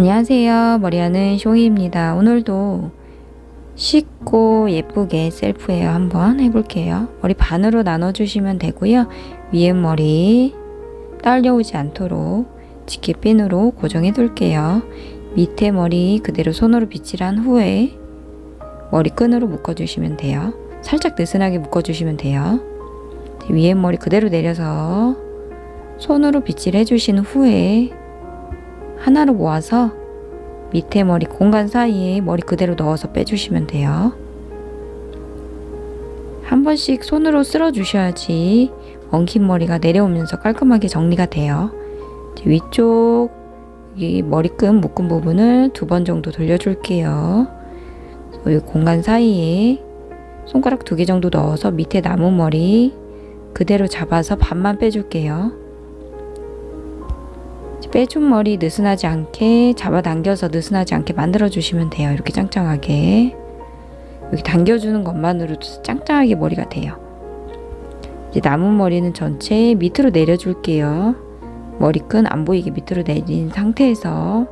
안녕하세요. 머리하는 쇼이입니다. 오늘도 쉽고 예쁘게 셀프 헤어 한번 해볼게요. 머리 반으로 나눠주시면 되고요. 위에 머리 딸려오지 않도록 지키핀으로 고정해 둘게요. 밑에 머리 그대로 손으로 빗질한 후에 머리끈으로 묶어주시면 돼요. 살짝 느슨하게 묶어주시면 돼요. 위에 머리 그대로 내려서 손으로 빗질해 주신 후에 하나로 모아서 밑에 머리 공간 사이에 머리 그대로 넣어서 빼주시면 돼요. 한 번씩 손으로 쓸어 주셔야지 엉킨 머리가 내려오면서 깔끔하게 정리가 돼요. 위쪽 이 머리끈 묶은 부분을 두 번 정도 돌려줄게요. 이 공간 사이에 손가락 두 개 정도 넣어서 밑에 남은 머리 그대로 잡아서 반만 빼줄게요. 빼준 머리 느슨하지 않게 잡아당겨서 느슨하지 않게 만들어 주시면 돼요. 이렇게 짱짱하게. 여기 당겨주는 것만으로도 짱짱하게 머리가 돼요. 이제 남은 머리는 전체 밑으로 내려줄게요. 머리끈 안 보이게 밑으로 내린 상태에서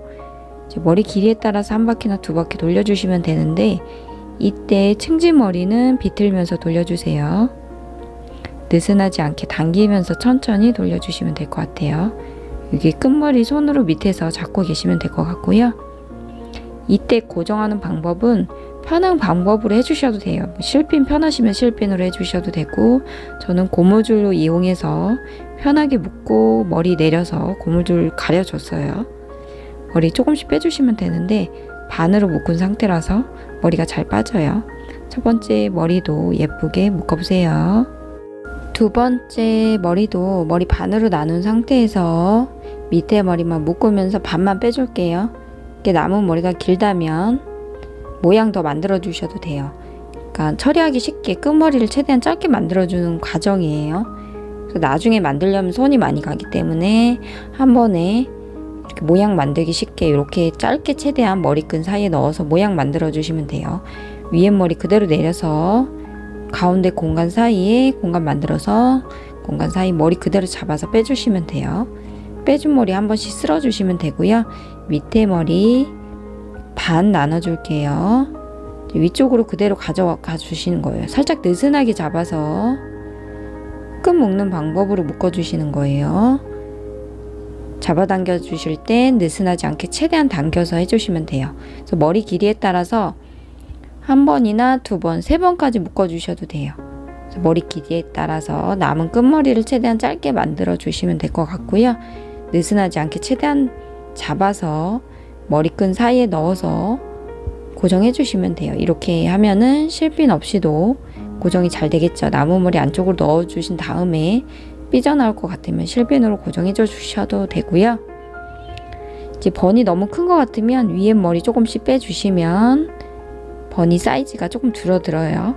머리 길이에 따라서 한 바퀴나 두 바퀴 돌려주시면 되는데 이때 층지머리는 비틀면서 돌려주세요. 느슨하지 않게 당기면서 천천히 돌려주시면 될 것 같아요. 여기 끝머리 손으로 밑에서 잡고 계시면 될 것 같고요. 이때 고정하는 방법은 편한 방법으로 해주셔도 돼요. 뭐 실핀 편하시면 실핀으로 해주셔도 되고 저는 고무줄로 이용해서 편하게 묶고 머리 내려서 고무줄 가려줬어요. 머리 조금씩 빼주시면 되는데 반으로 묶은 상태라서 머리가 잘 빠져요. 첫 번째 머리도 예쁘게 묶어보세요. 두 번째 머리도 머리 반으로 나눈 상태에서 밑에 머리만 묶으면서 반만 빼줄게요. 이게 남은 머리가 길다면 모양 더 만들어 주셔도 돼요. 그러니까 처리하기 쉽게 끝머리를 최대한 짧게 만들어 주는 과정이에요. 그래서 나중에 만들려면 손이 많이 가기 때문에 한 번에 이렇게 모양 만들기 쉽게 이렇게 짧게 최대한 머리끈 사이에 넣어서 모양 만들어 주시면 돼요. 위에 머리 그대로 내려서 가운데 공간 사이에 공간 만들어서 공간 사이 머리 그대로 잡아서 빼주시면 돼요. 빼준 머리 한 번씩 쓸어주시면 되고요. 밑에 머리 반 나눠줄게요. 위쪽으로 그대로 가져가 주시는 거예요. 살짝 느슨하게 잡아서 끈 묶는 방법으로 묶어주시는 거예요. 잡아당겨 주실 땐 느슨하지 않게 최대한 당겨서 해주시면 돼요. 그래서 머리 길이에 따라서 한 번이나 두 번, 세 번까지 묶어주셔도 돼요. 머리 길이에 따라서 남은 끝머리를 최대한 짧게 만들어 주시면 될 것 같고요. 느슨하지 않게 최대한 잡아서 머리끈 사이에 넣어서 고정해 주시면 돼요. 이렇게 하면은 실핀 없이도 고정이 잘 되겠죠. 나무 머리 안쪽으로 넣어 주신 다음에 삐져나올 것 같으면 실핀으로 고정해 주셔도 되고요. 이제 번이 너무 큰 것 같으면 위에 머리 조금씩 빼주시면 버니 사이즈가 조금 줄어들어요.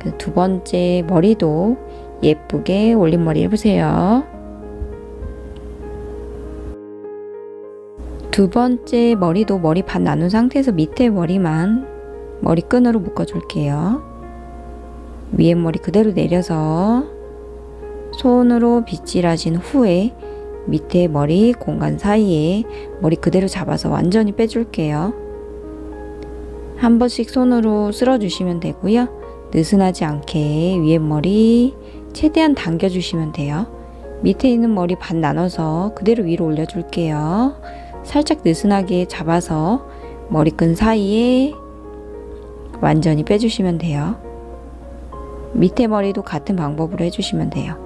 그두 번째 머리도 예쁘게 올림머리 해보세요. 두 번째 머리도 머리 반 나눈 상태에서 밑에 머리만 머리끈으로 묶어줄게요. 위에 머리 그대로 내려서 손으로 빗질하신 후에 밑에 머리 공간 사이에 머리 그대로 잡아서 완전히 빼줄게요. 한 번씩 손으로 쓸어주시면 되고요. 느슨하지 않게 위에 머리 최대한 당겨주시면 돼요. 밑에 있는 머리 반 나눠서 그대로 위로 올려줄게요. 살짝 느슨하게 잡아서 머리끈 사이에 완전히 빼주시면 돼요. 밑에 머리도 같은 방법으로 해주시면 돼요.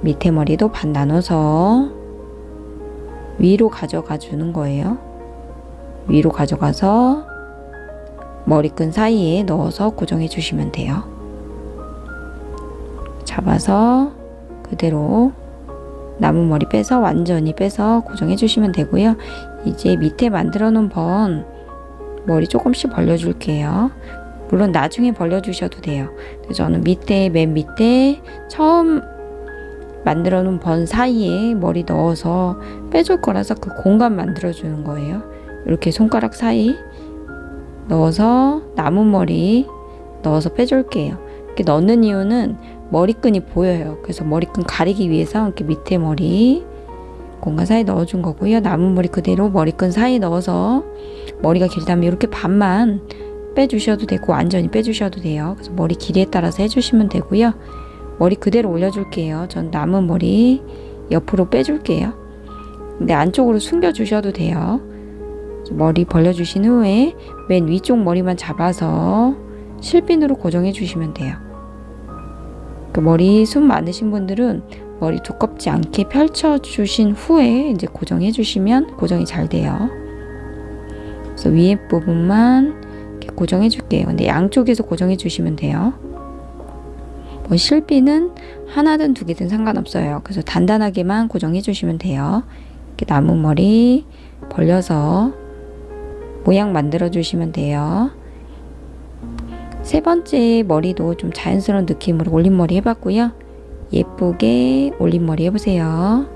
밑에 머리도 반 나눠서 위로 가져가 주는 거예요. 위로 가져가서 머리끈 사이에 넣어서 고정해 주시면 돼요. 잡아서 그대로 남은 머리 빼서 완전히 빼서 고정해 주시면 되고요. 이제 밑에 만들어 놓은 번 머리 조금씩 벌려 줄게요. 물론 나중에 벌려 주셔도 돼요. 저는 밑에 맨 밑에 처음 만들어 놓은 번 사이에 머리 넣어서 빼줄 거라서 그 공간 만들어 주는 거예요. 이렇게 손가락 사이 넣어서 남은 머리 넣어서 빼줄게요. 이렇게 넣는 이유는 머리끈이 보여요. 그래서 머리끈 가리기 위해서 이렇게 밑에 머리 공간 사이 넣어준 거고요. 남은 머리 그대로 머리끈 사이 넣어서 머리가 길다면 이렇게 반만 빼주셔도 되고 완전히 빼주셔도 돼요. 그래서 머리 길이에 따라서 해주시면 되고요. 머리 그대로 올려줄게요. 전 남은 머리 옆으로 빼줄게요. 근데 안쪽으로 숨겨주셔도 돼요. 머리 벌려주신 후에 맨 위쪽 머리만 잡아서 실핀으로 고정해 주시면 돼요. 그 머리 숨 많으신 분들은 머리 두껍지 않게 펼쳐 주신 후에 이제 고정해 주시면 고정이 잘 돼요. 그래서 위에 부분만 고정해 줄게요. 근데 양쪽에서 고정해 주시면 돼요. 뭐 실핀은 하나든 두 개든 상관없어요. 그래서 단단하게만 고정해 주시면 돼요. 이렇게 남은 머리 벌려서 모양 만들어 주시면 돼요. 세 번째 머리도 좀 자연스러운 느낌으로 올림머리 해봤고요. 예쁘게 올림머리 해보세요.